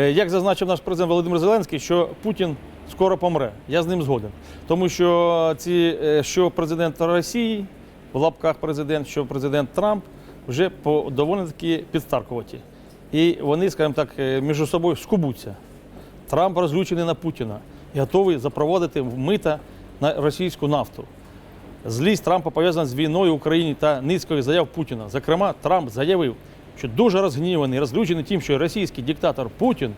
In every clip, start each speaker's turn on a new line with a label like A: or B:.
A: Е, Як зазначив наш президент Володимир Зеленський, що Путін скоро помре. Я з ним згоден. Тому що ці, е, що президент Росії, в лапках президент, що президент Трамп вже доволі таки підстаркуваті. І вони, скажімо так, е, між собою скубуться. Трамп розлючений на Путіна готовий запровадити мита на російську нафту. Злість Трампа пов'язана з війною в Україні та низкою заяв Путіна. Зокрема, Трамп заявив, що дуже розгніваний, розлючений тим, що російський диктатор Путін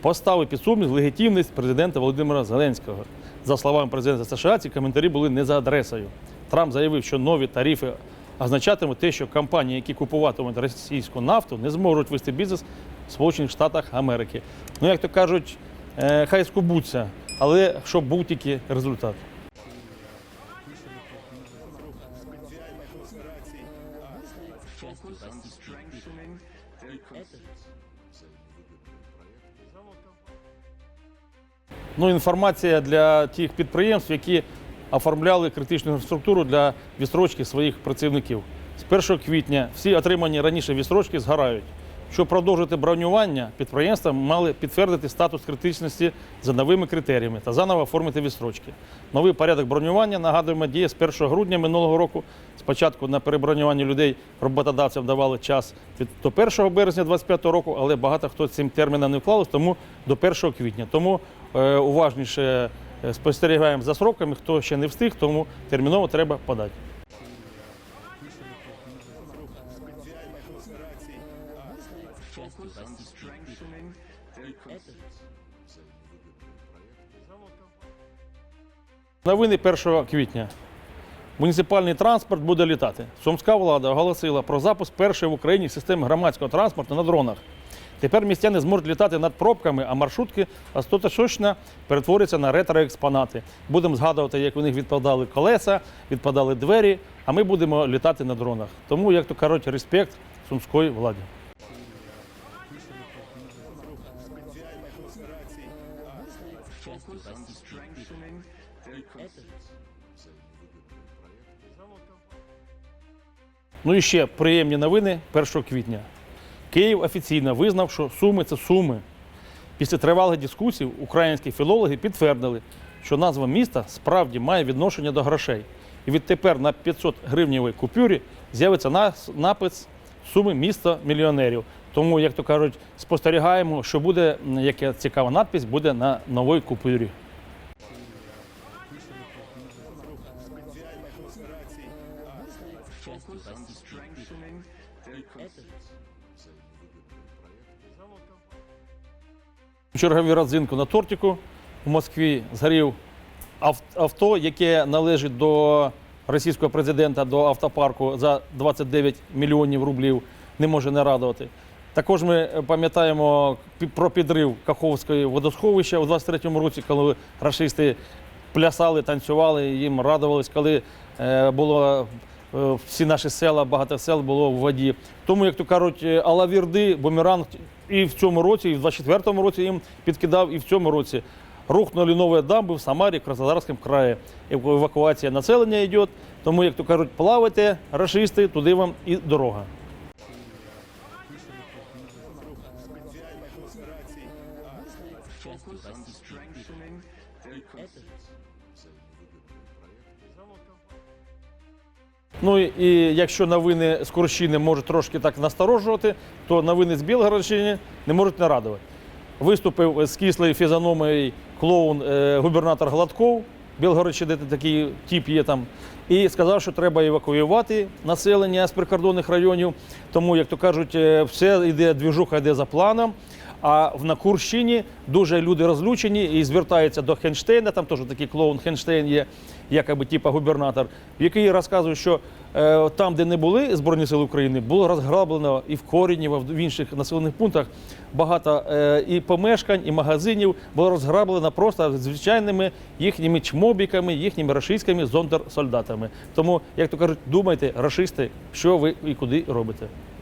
A: поставив під сумнів легітимність президента Володимира Зеленського. За словами президента США, ці коментарі були не за адресою. Трамп заявив, що нові тарифи означатимуть те, що компанії, які купуватимуть російську нафту, не зможуть вести бізнес в Сполучених Штатах Америки. Ну, як то кажуть, хай скубуться, але щоб був тільки результат. Ну, інформація для тих підприємств, які оформляли критичну інфраструктуру для відстрочки своїх працівників. З 1 квітня всі отримані раніше відстрочки згорають. Щоб продовжити бронювання, підприємства мали підтвердити статус критичності за новими критеріями та заново оформити відстрочки. Новий порядок бронювання, нагадуємо, діє з 1 грудня минулого року. Спочатку на перебронювання людей роботодавцям давали час до 1 березня 2025 року, але багато хто цим терміном не вклалось, тому до 1 квітня. Тому е, уважніше е, спостерігаємо за сроками, хто ще не встиг, тому терміново треба подати. Новини 1 квітня. Муніципальний транспорт буде літати. Сумська влада оголосила про запуск першої в Україні системи громадського транспорту на дронах. Тепер містяни зможуть літати над пробками, а маршрутки остаточно перетворяться на ретроекспонати. Будемо згадувати, як у них відпадали колеса, відпадали двері, а ми будемо літати на дронах. Тому, як то кажуть, респект сумської владі. Ну і ще приємні новини 1 квітня. Київ офіційно визнав, що Суми це Суми. Після тривалих дискусій українські філологи підтвердили, що назва міста справді має відношення до грошей. І відтепер на 500 гривневій купюрі з'явиться напис Суми місто мільйонерів. Тому, як то кажуть, спостерігаємо, що буде, яка цікава надпись буде на новій купюрі. чергові родзинку на тортику в Москві згорів авто, яке належить до російського президента, до автопарку за 29 мільйонів рублів. Не може не радувати. Також ми пам'ятаємо про підрив Каховської водосховища у 23-му році, коли рашисти плясали, танцювали, їм радувались, коли е, було е, всі наші села, багато сел було в воді. Тому, як то кажуть, е, Алавірди, бумеранг і в цьому році, і в 24-му році їм підкидав, і в цьому році. Рухнули нові дамби в Самарі, Краснодарському краї. Евакуація населення йде. Тому, як то кажуть, плавайте, рашисти, туди вам і дорога. Ну і- якщо новини з Курщини можуть трошки так насторожувати, то новини з Білгородщини не можуть не радувати. Виступив з кислою фізіономією клоун е, губернатор Гладков, Білгородщини такий тип є там, і сказав, що треба евакуювати населення з прикордонних районів. Тому, як то кажуть, е, все йде, двіжуха йде за планом. А в- на Курщині дуже люди розлючені і звертаються до Хенштейна, там теж такий клоун Хенштейн є, якоби типа губернатор, який розказує, що е, там, де не були Збройні Сили України, було розграблено і в Корінєво, в інших населених пунктах багато е, і помешкань, і магазинів було розграблено просто звичайними їхніми чмобіками, їхніми рашистськими зондерсолдатами. Тому, як то кажуть, думайте, рашисти, що ви і куди робите.